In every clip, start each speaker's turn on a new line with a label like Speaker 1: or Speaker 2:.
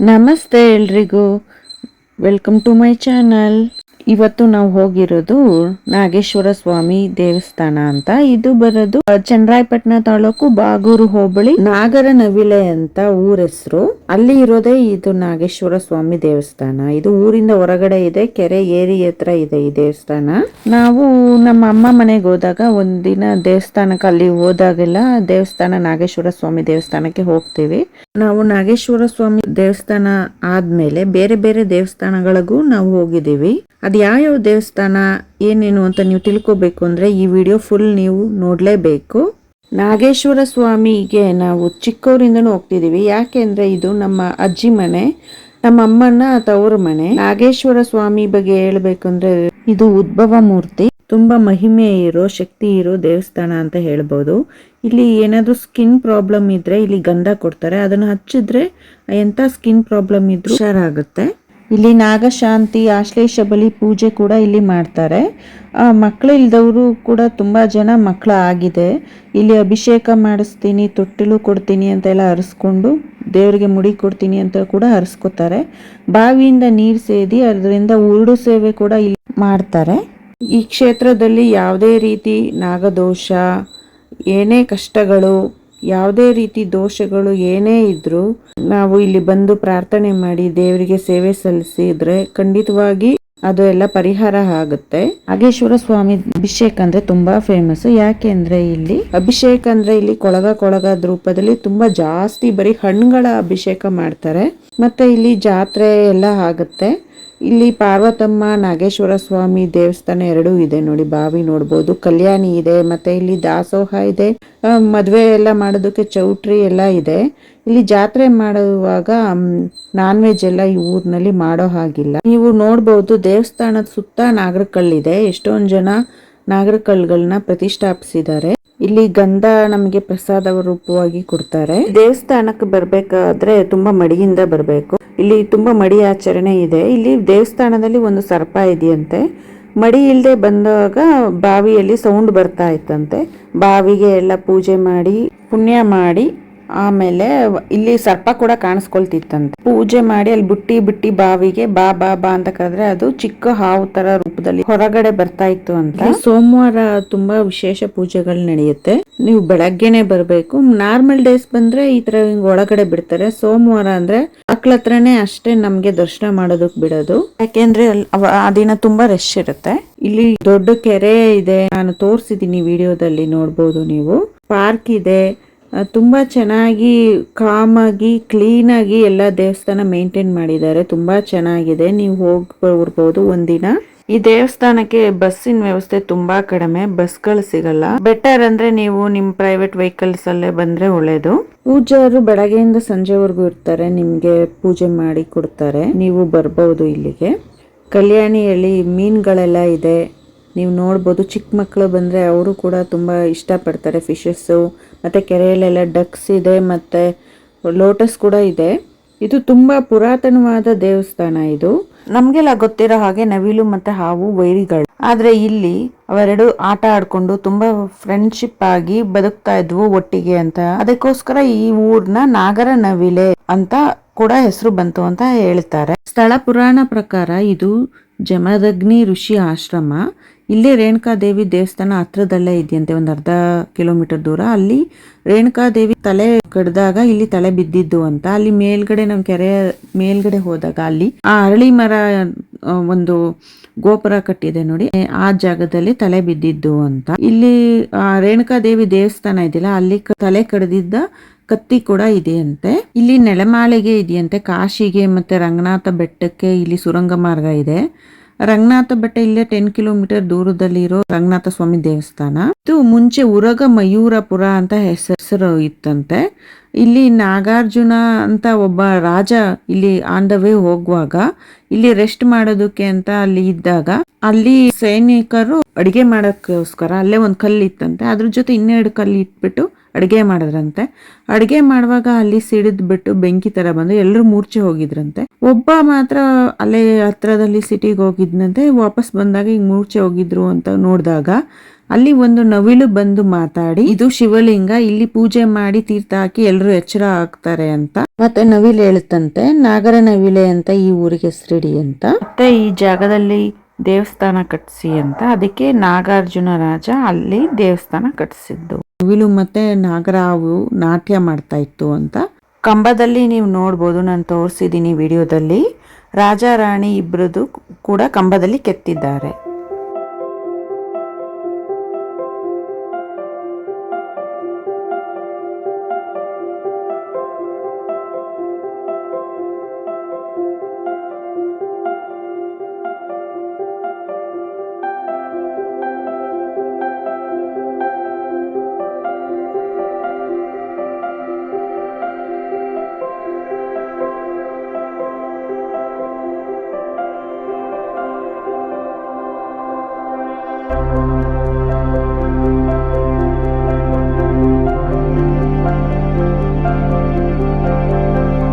Speaker 1: ನಮಸ್ತೆ ಎಲ್ರಿಗೂ welcome to my channel ಇವತ್ತು ನಾವು ಹೋಗಿರೋದು ನಾಗೇಶ್ವರ ಸ್ವಾಮಿ ದೇವಸ್ಥಾನ ಅಂತ. ಇದು ಬರೋದು ಚನ್ನರಾಯಪಟ್ಟಣ ತಾಲೂಕು ಬಾಗೂರು ಹೋಬಳಿ, ನಾಗರ ನವಿಲೆ ಅಂತ ಊರ ಹೆಸರು. ಅಲ್ಲಿ ಇರೋದೇ ಇದು ನಾಗೇಶ್ವರ ಸ್ವಾಮಿ ದೇವಸ್ಥಾನ. ಇದು ಊರಿಂದ ಹೊರಗಡೆ ಇದೆ, ಕೆರೆ ಏರಿ ಹತ್ರ ಇದೆ ಈ ದೇವಸ್ಥಾನ. ನಾವು ನಮ್ಮ ಅಮ್ಮ ಮನೆಗೆ ಹೋದಾಗ ಒಂದಿನ ದೇವಸ್ಥಾನಕ್ಕೆ ಅಲ್ಲಿ ಹೋದಾಗೆಲ್ಲ ದೇವಸ್ಥಾನ ನಾಗೇಶ್ವರ ಸ್ವಾಮಿ ದೇವಸ್ಥಾನಕ್ಕೆ ಹೋಗ್ತೀವಿ. ನಾವು ನಾಗೇಶ್ವರ ಸ್ವಾಮಿ ದೇವಸ್ಥಾನ ಆದ್ಮೇಲೆ ಬೇರೆ ಬೇರೆ ದೇವಸ್ಥಾನಗಳಿಗೂ ನಾವು ಹೋಗಿದ್ದೀವಿ. ಯಾವ್ಯಾವ ದೇವಸ್ಥಾನ, ಏನೇನು ಅಂತ ನೀವು ತಿಳ್ಕೊಬೇಕು ಅಂದ್ರೆ ಈ ವಿಡಿಯೋ ಫುಲ್ ನೀವು ನೋಡ್ಲೇಬೇಕು. ನಾಗೇಶ್ವರ ಸ್ವಾಮಿಗೆ ನಾವು ಚಿಕ್ಕವರಿಂದನೂ ಹೋಗ್ತಿದೀವಿ ಯಾಕೆಂದ್ರೆ ಇದು ನಮ್ಮ ಅಜ್ಜಿ ಮನೆ, ನಮ್ಮ ಅಮ್ಮನ ತವರು ಮನೆ. ನಾಗೇಶ್ವರ ಸ್ವಾಮಿ ಬಗ್ಗೆ ಹೇಳ್ಬೇಕಂದ್ರೆ ಇದು ಉದ್ಭವ ಮೂರ್ತಿ. ತುಂಬಾ ಮಹಿಮೆ ಇರೋ, ಶಕ್ತಿ ಇರೋ ದೇವಸ್ಥಾನ ಅಂತ ಹೇಳ್ಬೋದು. ಇಲ್ಲಿ ಏನಾದ್ರು ಸ್ಕಿನ್ ಪ್ರಾಬ್ಲಮ್ ಇದ್ರೆ ಇಲ್ಲಿ ಗಂಧ ಕೊಡ್ತಾರೆ. ಅದನ್ನ ಹಚ್ಚಿದ್ರೆ ಎಂತ ಸ್ಕಿನ್ ಪ್ರಾಬ್ಲಮ್ ಇದ್ರೂ ಹುಷಾರಾಗುತ್ತೆ. ಇಲ್ಲಿ ನಾಗಶಾಂತಿ ಆಶ್ಲೇಷ ಬಲಿ ಪೂಜೆ ಕೂಡ ಇಲ್ಲಿ ಮಾಡ್ತಾರೆ. ಮಕ್ಕಳು ಇಲ್ದವರು ಕೂಡ ತುಂಬಾ ಜನ ಮಕ್ಕಳ ಆಗಿದೆ. ಇಲ್ಲಿ ಅಭಿಷೇಕ ಮಾಡಿಸ್ತೀನಿ, ತೊಟ್ಟಿಲು ಕೊಡ್ತೀನಿ ಅಂತ ಎಲ್ಲ ಹರಿಸ್ಕೊಂಡು ದೇವರಿಗೆ ಮುಡಿ ಕೊಡ್ತೀನಿ ಅಂತ ಕೂಡ ಹರಿಸ್ಕೊತಾರೆ ಬಾವಿಯಿಂದ ನೀರು ಸೇದಿ ಅದರಿಂದ ಉರುಡು ಸೇವೆ ಕೂಡ ಇಲ್ಲಿ ಮಾಡ್ತಾರೆ. ಈ ಕ್ಷೇತ್ರದಲ್ಲಿ ಯಾವುದೇ ರೀತಿ ನಾಗದೋಷ, ಏನೇ ಕಷ್ಟಗಳು ಯಾವುದೇ ರೀತಿ ದೋಷಗಳು ಏನೇ ಇದ್ರೂ ನಾವು ಇಲ್ಲಿ ಬಂದು ಪ್ರಾರ್ಥನೆ ಮಾಡಿ ದೇವರಿಗೆ ಸೇವೆ ಸಲ್ಲಿಸಿದ್ರೆ ಖಂಡಿತವಾಗಿ ಅದು ಎಲ್ಲ ಪರಿಹಾರ ಆಗುತ್ತೆ. ನಾಗೇಶ್ವರ ಸ್ವಾಮಿ ಅಭಿಷೇಕ ಅಂದ್ರೆ ತುಂಬಾ ಫೇಮಸ್ ಯಾಕೆ ಅಂದ್ರೆ ಇಲ್ಲಿ ಅಭಿಷೇಕ ಅಂದ್ರೆ ಇಲ್ಲಿ ಕೊಳಗ ಕೊಳಗ ರೂಪದಲ್ಲಿ ತುಂಬಾ ಜಾಸ್ತಿ ಬರೀ ಹಣ್ಣುಗಳ ಅಭಿಷೇಕ ಮಾಡ್ತಾರೆ. ಮತ್ತೆ ಇಲ್ಲಿ ಜಾತ್ರೆ ಎಲ್ಲ ಆಗುತ್ತೆ. ಇಲ್ಲಿ ಪಾರ್ವತಮ್ಮ, ನಾಗೇಶ್ವರ ಸ್ವಾಮಿ ದೇವಸ್ಥಾನ ಎರಡೂ ಇದೆ ನೋಡಿ, ಬಾವಿ ನೋಡ್ಬೋದು. ಕಲ್ಯಾಣಿ ಇದೆ, ಮತ್ತೆ ಇಲ್ಲಿ ದಾಸೋಹ ಇದೆ. ಮದುವೆ ಎಲ್ಲ ಮಾಡೋದಕ್ಕೆ ಚೌಟ್ರಿ ಎಲ್ಲ ಇದೆ. ಇಲ್ಲಿ ಜಾತ್ರೆ ಮಾಡುವಾಗ ನಾನ್ ವೆಜ್ ಎಲ್ಲ ಈ ಊರಿನಲ್ಲಿ ಮಾಡೋ ಹಾಗಿಲ್ಲ. ನೀವು ನೋಡ್ಬೋದು, ದೇವಸ್ಥಾನದ ಸುತ್ತ ನಾಗರಕಲ್ಲಿದೆ. ಎಷ್ಟೊಂದು ಜನ ನಾಗರಕಲ್ಗಳನ್ನ ಪ್ರತಿಷ್ಠಾಪಿಸಿದ್ದಾರೆ. ಇಲ್ಲಿ ಗಂಧ ನಮಗೆ ಪ್ರಸಾದ ರೂಪವಾಗಿ ಕೊಡ್ತಾರೆ. ದೇವಸ್ಥಾನಕ್ಕೆ ಬರ್ಬೇಕಾದ್ರೆ ತುಂಬಾ ಮಡಿಯಿಂದ ಬರಬೇಕು. ಇಲ್ಲಿ ತುಂಬ ಮಡಿ ಆಚರಣೆ ಇದೆ. ಇಲ್ಲಿ ದೇವಸ್ಥಾನದಲ್ಲಿ ಒಂದು ಸರ್ಪ ಇದೆಯಂತೆ. ಮಡಿ ಇಲ್ಲದೆ ಬಂದಾಗ ಬಾವಿಯಲ್ಲಿ ಸೌಂಡ್ ಬರ್ತಾ ಇತ್ತಂತೆ. ಬಾವಿಗೆ ಎಲ್ಲ ಪೂಜೆ ಮಾಡಿ, ಪುಣ್ಯ ಮಾಡಿ. ಆಮೇಲೆ ಇಲ್ಲಿ ಸರ್ಪ ಕೂಡ ಕಾಣಿಸ್ಕೊಳ್ತಿತ್ತಂತೆ. ಪೂಜೆ ಮಾಡಿ ಅಲ್ಲಿ ಬುಟ್ಟಿ ಬಿಟ್ಟಿ ಬಾವಿಗೆ ಬಾ ಬಾ ಬಾ ಅಂತ ಕರೆದ್ರೆ ಅದು ಚಿಕ್ಕ ಹಾವು ತರ ರೂಪದಲ್ಲಿ ಹೊರಗಡೆ ಬರ್ತಾ ಇತ್ತು ಅಂತ. ಸೋಮವಾರ ತುಂಬಾ ವಿಶೇಷ ಪೂಜೆಗಳು ನಡೆಯುತ್ತೆ. ನೀವು ಬೆಳಗ್ಗೆನೆ ಬರ್ಬೇಕು. ನಾರ್ಮಲ್ ಡೇಸ್ ಬಂದ್ರೆ ಈ ತರ ಹಿಂಗ್ ಒಳಗಡೆ ಬಿಡ್ತಾರೆ. ಸೋಮವಾರ ಅಂದ್ರೆ ಮಕ್ಳ ಹತ್ರನೇ ಅಷ್ಟೇ ನಮ್ಗೆ ದರ್ಶನ ಮಾಡೋದಕ್ ಬಿಡೋದು. ಯಾಕೆಂದ್ರೆ ಆ ದಿನ ತುಂಬಾ ರಶ್ ಇರುತ್ತೆ. ಇಲ್ಲಿ ದೊಡ್ಡ ಕೆರೆ ಇದೆ. ನಾನು ತೋರ್ಸಿದೀನಿ ವಿಡಿಯೋದಲ್ಲಿ ನೋಡ್ಬೋದು ನೀವು. ಪಾರ್ಕ್ ಇದೆ. ತುಂಬಾ ಚೆನ್ನಾಗಿ ಕಾಮಾಗಿ, ಕ್ಲೀನಾಗಿ ಎಲ್ಲ ದೇವಸ್ಥಾನ ಮೇಂಟೈನ್ ಮಾಡಿದ್ದಾರೆ. ತುಂಬಾ ಚೆನ್ನಾಗಿದೆ. ನೀವು ಹೋಗಿ ಬರ್ಬೋದು ಒಂದಿನ. ಈ ದೇವಸ್ಥಾನಕ್ಕೆ ಬಸ್ಸಿನ ವ್ಯವಸ್ಥೆ ತುಂಬಾ ಕಡಿಮೆ. ಬಸ್ಗಳು ಸಿಗಲ್ಲ. ಬೆಟರ್ ಅಂದ್ರೆ ನೀವು ನಿಮ್ ಪ್ರೈವೇಟ್ ವೆಹಿಕಲ್ಸ್ ಅಲ್ಲೇ ಬಂದ್ರೆ ಒಳ್ಳೇದು. ಪೂಜಾರು ಬೆಳಗ್ಗೆಯಿಂದ ಸಂಜೆವರೆಗೂ ಇರ್ತಾರೆ. ನಿಮ್ಗೆ ಪೂಜೆ ಮಾಡಿ ಕೊಡ್ತಾರೆ. ನೀವು ಬರ್ಬೋದು ಇಲ್ಲಿಗೆ. ಕಲ್ಯಾಣಿಯಲ್ಲಿ ಮೀನುಗಳೆಲ್ಲ ಇದೆ. ನೀವು ನೋಡ್ಬೋದು. ಚಿಕ್ಕ ಮಕ್ಕಳು ಬಂದರೆ ಅವರು ಕೂಡ ತುಂಬ ಇಷ್ಟಪಡ್ತಾರೆ. ಫಿಶಸ್ಸು ಮತ್ತು ಕೆರೆಯಲ್ಲೆಲ್ಲ ಡಕ್ಸ್ ಇದೆ, ಮತ್ತು ಲೋಟಸ್ ಕೂಡ ಇದೆ. ಇದು ತುಂಬ ಪುರಾತನವಾದ ದೇವಸ್ಥಾನ ಇದು. ನಮಗೆಲ್ಲ ಗೊತ್ತಿರೋ ಹಾಗೆ ನವಿಲು ಮತ್ತು ಹಾವು ವೈರಿಗಳು. ಆದರೆ ಇಲ್ಲಿ ಅವೆರಡು ಆಟ ಆಡ್ಕೊಂಡು ತುಂಬಾ ಫ್ರೆಂಡ್ಶಿಪ್ ಆಗಿ ಬದುಕ್ತಾ ಇದ್ವು ಒಟ್ಟಿಗೆ ಅಂತ. ಅದಕ್ಕೋಸ್ಕರ ಈ ಊರ್ನ ನಾಗರ ನವಿಲೆ ಅಂತ ಕೂಡ ಹೆಸರು ಬಂತು ಅಂತ ಹೇಳ್ತಾರೆ. ಸ್ಥಳ ಪುರಾಣ ಪ್ರಕಾರ ಇದು ಜಮದಗ್ನಿ ಋಷಿ ಆಶ್ರಮ. ಇಲ್ಲಿ ರೇಣುಕಾದೇವಿ ದೇವಸ್ಥಾನ ಹತ್ರದಲ್ಲೇ ಇದೆಯಂತೆ, ಒಂದು ಅರ್ಧ ಕಿಲೋಮೀಟರ್ ದೂರ. ಅಲ್ಲಿ ರೇಣುಕಾದೇವಿ ತಲೆ ಕಡ್ದಾಗ ಇಲ್ಲಿ ತಲೆ ಬಿದ್ದಿದ್ದು ಅಂತ. ಅಲ್ಲಿ ಮೇಲ್ಗಡೆ, ನಮ್ ಕೆರೆ ಮೇಲ್ಗಡೆ ಹೋದಾಗ ಅಲ್ಲಿ ಆ ಅರಳಿ ಮರ ಒಂದು ಗೋಪುರ ಕಟ್ಟಿದೆ ನೋಡಿ. ಆ ಜಾಗದಲ್ಲಿ ತಲೆ ಬಿದ್ದಿದ್ದು ಅಂತ. ಇಲ್ಲಿ, ಆ ರೇಣುಕಾದೇವಿ ದೇವಸ್ಥಾನ ಇದೆಯಲ್ಲ, ಅಲ್ಲಿ ತಲೆ ಕಡ್ದಿದ್ದ ಕತ್ತಿ ಕೂಡ ಇದೆಯಂತೆ. ಇಲ್ಲಿ ನೆಲಮಾಳಿಗೆ ಇದೆಯಂತೆ, ಕಾಶಿಗೆ ಮತ್ತೆ ರಂಗನಾಥ ಬೆಟ್ಟಕ್ಕೆ ಇಲ್ಲಿ ಸುರಂಗ ಮಾರ್ಗ ಇದೆ. ರಂಗನಾಥ ಬೆಟ್ಟ ಇಲ್ಲೇ ಟೆನ್ ಕಿಲೋಮೀಟರ್ ದೂರದಲ್ಲಿ ಇರೋ ರಂಗನಾಥ ಸ್ವಾಮಿ ದೇವಸ್ಥಾನ. ಇದು ಮುಂಚೆ ಉರಗ ಮಯೂರಪುರ ಅಂತ ಹೆಸರು ಇತ್ತಂತೆ. ಇಲ್ಲಿ ನಾಗಾರ್ಜುನ ಅಂತ ಒಬ್ಬ ರಾಜ ಇಲ್ಲಿ ಆನ್ ದ ವೇ ಹೋಗುವಾಗ ಇಲ್ಲಿ ರೆಸ್ಟ್ ಮಾಡೋದಕ್ಕೆ ಅಂತ ಅಲ್ಲಿ ಇದ್ದಾಗ ಅಲ್ಲಿ ಸೈನಿಕರು ಅಡಿಗೆ ಮಾಡೋಕ್ಕೋಸ್ಕರ ಅಲ್ಲೇ ಒಂದು ಕಲ್ಲು ಇತ್ತಂತೆ ಅದ್ರ ಜೊತೆ ಇನ್ನೆರಡು ಕಲ್ಲು ಇಟ್ಬಿಟ್ಟು ಅಡುಗೆ ಮಾಡಿದ್ರಂತೆ. ಅಡುಗೆ ಮಾಡುವಾಗ ಅಲ್ಲಿ ಸಿಡಿದ್ಬಿಟ್ಟು ಬೆಂಕಿ ತರ ಬಂದು ಎಲ್ಲರೂ ಮೂರ್ಛೆ ಹೋಗಿದ್ರಂತೆ. ಒಬ್ಬ ಮಾತ್ರ ಅಲ್ಲೇ ಹತ್ರದಲ್ಲಿ ಸಿಟಿಗೆ ಹೋಗಿದ್ನಂತೆ, ವಾಪಸ್ ಬಂದಾಗ ಹಿಂಗೆ ಮೂರ್ಛೆ ಹೋಗಿದ್ರು ಅಂತ ನೋಡಿದಾಗ ಅಲ್ಲಿ ಒಂದು ನವಿಲು ಬಂದು ಮಾತಾಡಿ, ಇದು ಶಿವಲಿಂಗ, ಇಲ್ಲಿ ಪೂಜೆ ಮಾಡಿ ತೀರ್ಥ ಹಾಕಿ ಎಲ್ಲರೂ ಎಚ್ಚರ ಆಗ್ತಾರೆ ಅಂತ. ಮತ್ತೆ ನವಿಲು ಹೇಳುತ್ತಂತೆ ನಾಗರ ನವಿಲೆ ಅಂತ ಈ ಊರಿಗೆ ಹೆಸರಿಡಿ ಅಂತ. ಮತ್ತೆ ಈ ಜಾಗದಲ್ಲಿ ದೇವಸ್ಥಾನ ಕಟ್ಸಿ ಅಂತ, ಅದಕ್ಕೆ ನಾಗಾರ್ಜುನ ರಾಜ ಅಲ್ಲಿ ದೇವಸ್ಥಾನ ಕಟ್ಸಿದ್ದು. ನವಿಲು ಮತ್ತೆ ನಾಗರಾವು ನಾಟ್ಯ ಮಾಡ್ತಾ ಇತ್ತು ಅಂತ. ಕಂಬದಲ್ಲಿ ನೀವು ನೋಡ್ಬೋದು, ನಾನು ತೋರಿಸಿದ್ದೀನಿ ವಿಡಿಯೋದಲ್ಲಿ. ರಾಜ ರಾಣಿ ಇಬ್ಬರದು ಕೂಡ ಕಂಬದಲ್ಲಿ ಕೆತ್ತಿದ್ದಾರೆ.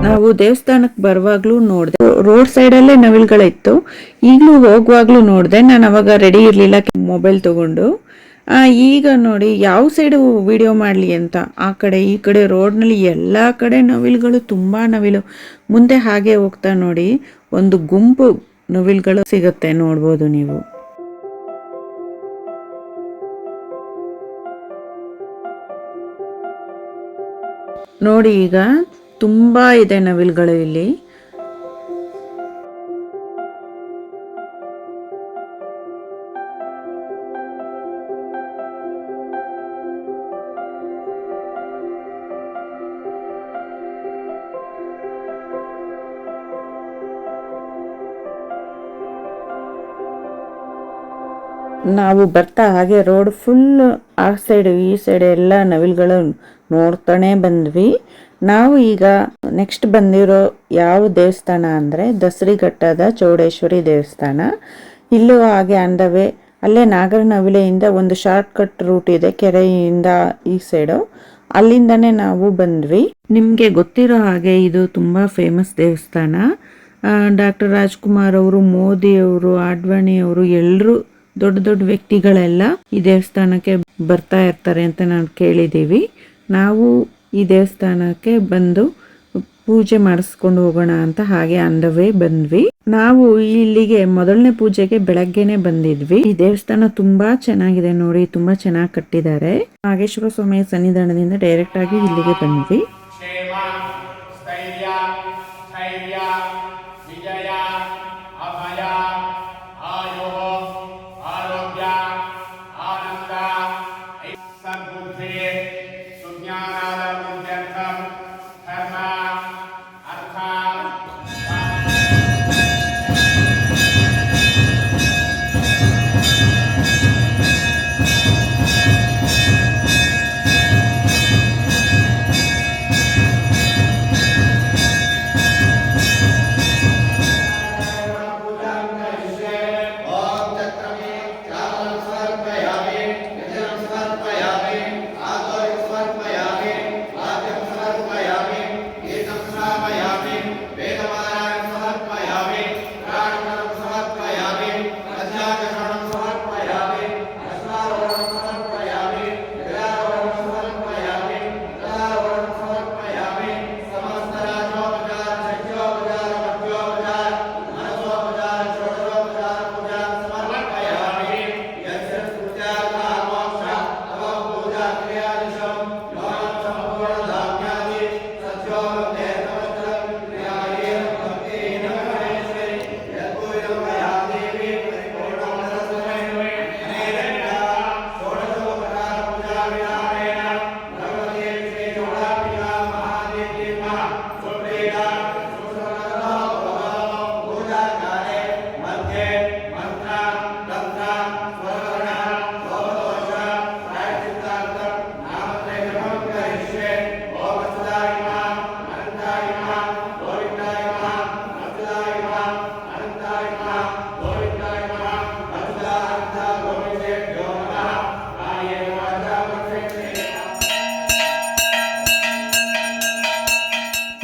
Speaker 1: ನಾವು ದೇವಸ್ಥಾನಕ್ಕೆ ಬರುವಾಗ್ಲೂ ನೋಡಿದೆ ರೋಡ್ ಸೈಡ್ ಅಲ್ಲೇ ನವಿಲ್ಗಳಿತ್ತು. ಈಗಲೂ ಹೋಗುವಾಗ್ಲೂ ನೋಡಿದೆ. ನಾನು ಅವಾಗ ರೆಡಿ ಇರಲಿಲ್ಲ ಮೊಬೈಲ್ ತಗೊಂಡು. ಈಗ ನೋಡಿ ಯಾವ ಸೈಡು ವಿಡಿಯೋ ಮಾಡಲಿ ಅಂತ. ಆ ಕಡೆ, ಈ ಕಡೆ ರೋಡ್ನಲ್ಲಿ ಎಲ್ಲ ಕಡೆ ನವಿಲುಗಳು, ತುಂಬ ನವಿಲು. ಮುಂದೆ ಹಾಗೆ ಹೋಗ್ತಾ ನೋಡಿ, ಒಂದು ಗುಂಪು ನವಿಲುಗಳು ಸಿಗುತ್ತೆ ನೋಡ್ಬೋದು ನೀವು. ನೋಡಿ ಈಗ ತುಂಬಾ ಇದೆ ನವಿಲುಗಳು ಇಲ್ಲಿ. ನಾವು ಬರ್ತಾ ಹಾಗೆ ರೋಡ್ ಫುಲ್ ಆ ಸೈಡ್ ಈ ಸೈಡ್ ಎಲ್ಲ ನವಿಲುಗಳು ನೋಡ್ತಾನೆ ಬಂದ್ವಿ. ನಾವು ಈಗ ನೆಕ್ಸ್ಟ್ ಬಂದಿರೋ ಯಾವ ದೇವಸ್ಥಾನ ಅಂದರೆ ದಸರಿಘಟ್ಟದ ಚೌಡೇಶ್ವರಿ ದೇವಸ್ಥಾನ. ಇಲ್ಲೂ ಹಾಗೆ ಅಂದವೇ, ಅಲ್ಲೇ ನಾಗರನವಿಲೆಯಿಂದ ಒಂದು ಶಾರ್ಟ್ ಕಟ್ ರೂಟ್ ಇದೆ, ಕೆರೆಯಿಂದ ಈ ಸೈಡು ಅಲ್ಲಿಂದನೇ ನಾವು ಬಂದ್ವಿ. ನಿಮಗೆ ಗೊತ್ತಿರೋ ಹಾಗೆ ಇದು ತುಂಬ ಫೇಮಸ್ ದೇವಸ್ಥಾನ. ಡಾಕ್ಟರ್ ರಾಜ್ಕುಮಾರ್ ಅವರು, ಮೋದಿ ಅವರು, ಆಡ್ವಾಣಿ ಅವರು ಎಲ್ಲರೂ ದೊಡ್ಡ ದೊಡ್ಡ ವ್ಯಕ್ತಿಗಳೆಲ್ಲ ಈ ದೇವಸ್ಥಾನಕ್ಕೆ ಬರ್ತಾ ಇರ್ತಾರೆ ಅಂತ ನಾವು ಕೇಳಿದ್ದೀವಿ. ನಾವು ಈ ದೇವಸ್ಥಾನಕ್ಕೆ ಬಂದು ಪೂಜೆ ಮಾಡಿಸ್ಕೊಂಡು ಹೋಗೋಣ ಅಂತ ಹಾಗೆ ಅಂದವೇ ಬಂದ್ವಿ. ನಾವು ಇಲ್ಲಿಗೆ ಮೊದಲನೇ ಪೂಜೆಗೆ ಬೆಳಗ್ಗೆನೆ ಬಂದಿದ್ವಿ. ಈ ದೇವಸ್ಥಾನ ತುಂಬಾ ಚೆನ್ನಾಗಿದೆ ನೋಡಿ, ತುಂಬಾ ಚೆನ್ನಾಗಿ ಕಟ್ಟಿದ್ದಾರೆ. ನಾಗೇಶ್ವರ ಸ್ವಾಮಿಯ ಸನ್ನಿಧಾನದಿಂದ ಡೈರೆಕ್ಟ್ ಆಗಿ ಇಲ್ಲಿಗೆ ಬಂದ್ವಿ.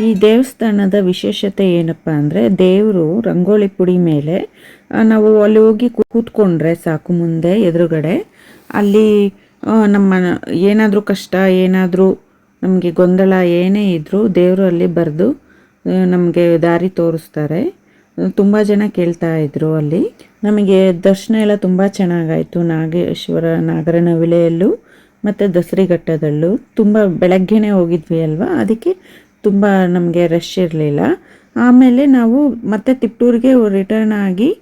Speaker 1: ಈ ದೇವಸ್ಥಾನದ ವಿಶೇಷತೆ ಏನಪ್ಪ ಅಂದರೆ ದೇವರು ರಂಗೋಲಿ ಪುಡಿ ಮೇಲೆ ನಾವು ಅಲ್ಲಿ ಹೋಗಿ ಕೂತ್ಕೊಂಡ್ರೆ ಸಾಕು ಮುಂದೆ ಎದುರುಗಡೆ, ಅಲ್ಲಿ ನಮ್ಮ ಏನಾದರೂ ಕಷ್ಟ, ಏನಾದರೂ ನಮಗೆ ಗೊಂದಲ ಏನೇ ಇದ್ದರೂ ದೇವರು ಅಲ್ಲಿ ಬರೆದು ನಮಗೆ ದಾರಿ ತೋರಿಸ್ತಾರೆ. ತುಂಬ ಜನ ಕೇಳ್ತಾ ಇದ್ರು ಅಲ್ಲಿ. ನಮಗೆ ದರ್ಶನ ಎಲ್ಲ ತುಂಬ ಚೆನ್ನಾಗಾಯಿತು. ನಾಗೇಶ್ವರ ನಾಗರನವಿಲೆಯಲ್ಲೂ ಮತ್ತು ದಸರಿಘಟ್ಟದಲ್ಲೂ ತುಂಬ ಬೆಳಗ್ಗೆನೇ ಹೋಗಿದ್ವಿ ಅಲ್ವಾ? ಅದಕ್ಕೆ ತುಂಬ ನಮಗೆ ರಶ್ ಇರಲಿಲ್ಲ. ಆಮೇಲೆ ನಾವು ಮತ್ತೆ ತಿಪ್ಟೂರಿಗೆ ರಿಟರ್ನ್ ಆಗಿ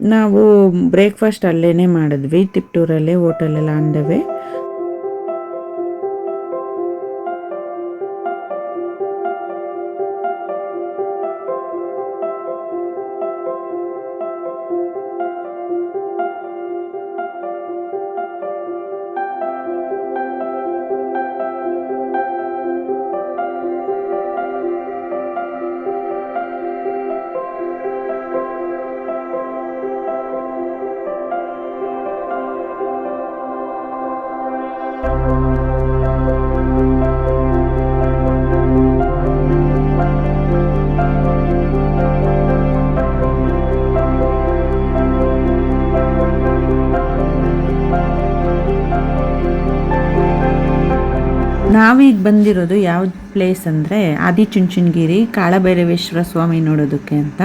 Speaker 1: ನಾವು ಬ್ರೇಕ್ಫಾಸ್ಟ್ ಅಲ್ಲೇ ಮಾಡಿದ್ವಿ. ತಿಪ್ಟೂರಲ್ಲೇ ಹೋಟೆಲೆಲ್ಲ ಅಂದವೆ. ನಾವೀಗ ಬಂದಿರೋದು ಯಾವ ಪ್ಲೇಸ್ ಅಂದರೆ ಆದಿಚುಂಚನಗಿರಿ ಕಾಳಬೈರವೇಶ್ವರ ಸ್ವಾಮಿ ನೋಡೋದಕ್ಕೆ ಅಂತ.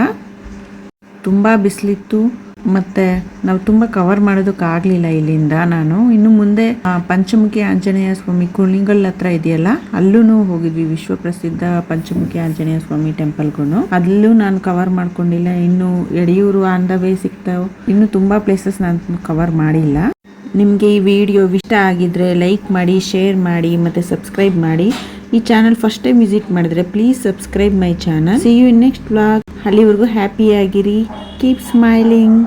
Speaker 1: ತುಂಬ ಬಿಸಿಲಿತ್ತು. ಮತ್ತು ನಾವು ತುಂಬ ಕವರ್ ಮಾಡೋದಕ್ಕಾಗಲಿಲ್ಲ ಇಲ್ಲಿಂದ ನಾನು. ಇನ್ನು ಮುಂದೆ ಪಂಚಮುಖಿ ಆಂಜನೇಯ ಸ್ವಾಮಿ ಕುಣಿಗಲ್ ಹತ್ರ ಇದೆಯಲ್ಲ ಅಲ್ಲೂ ಹೋಗಿದ್ವಿ, ವಿಶ್ವ ಪ್ರಸಿದ್ಧ ಪಂಚಮುಖಿ ಆಂಜನೇಯ ಸ್ವಾಮಿ ಟೆಂಪಲ್ಗೂ ಅಲ್ಲೂ ನಾನು ಕವರ್ ಮಾಡ್ಕೊಂಡಿಲ್ಲ, ಇನ್ನು ಯಡಿಯೂರು ಆನ್ ದ ವೇ ಸಿಗ್ತಾವ್. ಇನ್ನು ತುಂಬಾ ಪ್ಲೇಸಸ್ ನಾನು ಕವರ್ ಮಾಡಿಲ್ಲ. ನಿಮಗೆ ಈ ವಿಡಿಯೋ ಇಷ್ಟ ಆಗಿದ್ರೆ ಲೈಕ್ ಮಾಡಿ ಶೇರ್ ಮಾಡಿ, ಮತ್ತೆ ಸಬ್ಸ್ಕ್ರೈಬ್ ಮಾಡಿ. ಈ ಚಾನಲ್ ಫಸ್ಟ್ ಟೈಮ್ ವಿಸಿಟ್ ಮಾಡಿದ್ರೆ please subscribe my channel see you next vlog ಅಲ್ಲಿವರೆಗೂ ಹ್ಯಾಪಿ ಆಗಿರಿ. Keep smiling